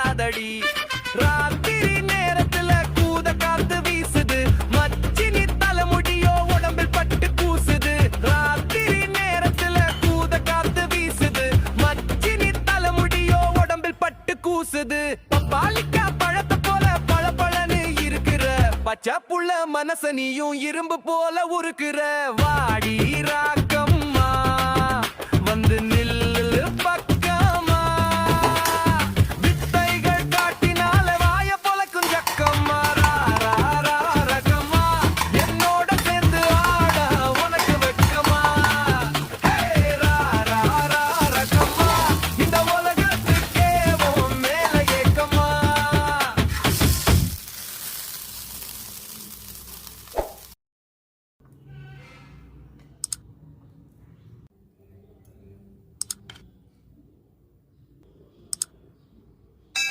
காதடி. ராத்திரி நேரத்துல கூத காத்து வீசுது. மச்சினி தலைமுடியோ உடம்பில் பட்டு கூசுது. ராத்திரி நேரத்துல கூத காத்து வீசுது. மச்சினி தலைமுடியோ உடம்பில் பட்டு கூசுது. பாலிக்கா பழத்தை போல பளபளன்னு இருக்கிற. பச்சை புள்ள மனச நீயும் இரும்பு போல உருக்குற. வாடி ரா